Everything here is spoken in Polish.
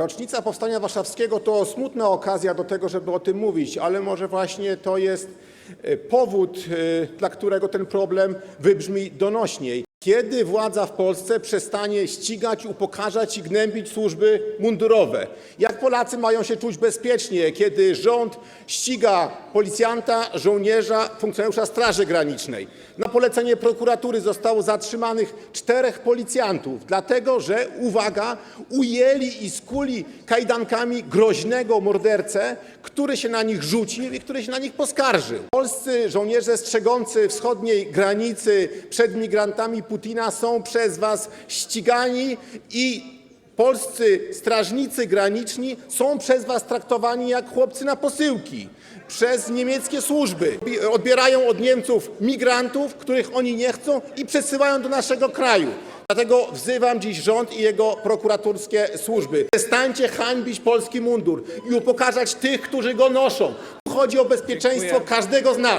Rocznica Powstania Warszawskiego to smutna okazja do tego, żeby o tym mówić, ale może właśnie to jest e, powód, e, dla którego ten problem wybrzmi donośniej. Kiedy władza w Polsce przestanie ścigać, upokarzać i gnębić służby mundurowe? Jak Polacy mają się czuć bezpiecznie, kiedy rząd ściga policjanta, żołnierza, funkcjonariusza Straży Granicznej? Na polecenie prokuratury zostało zatrzymanych czterech policjantów, dlatego że, uwaga, ujęli i skuli kajdankami groźnego mordercę, który się na nich rzucił i który się na nich poskarżył. Polscy żołnierze strzegący wschodniej granicy przed migrantami Putina są przez was ścigani i polscy strażnicy graniczni są przez was traktowani jak chłopcy na posyłki przez niemieckie służby. Odbierają od Niemców migrantów, których oni nie chcą i przesyłają do naszego kraju. Dlatego wzywam dziś rząd i jego prokuraturskie służby. Przestańcie hańbić polski mundur i upokarzać tych, którzy go noszą. Tu chodzi o bezpieczeństwo każdego z nas.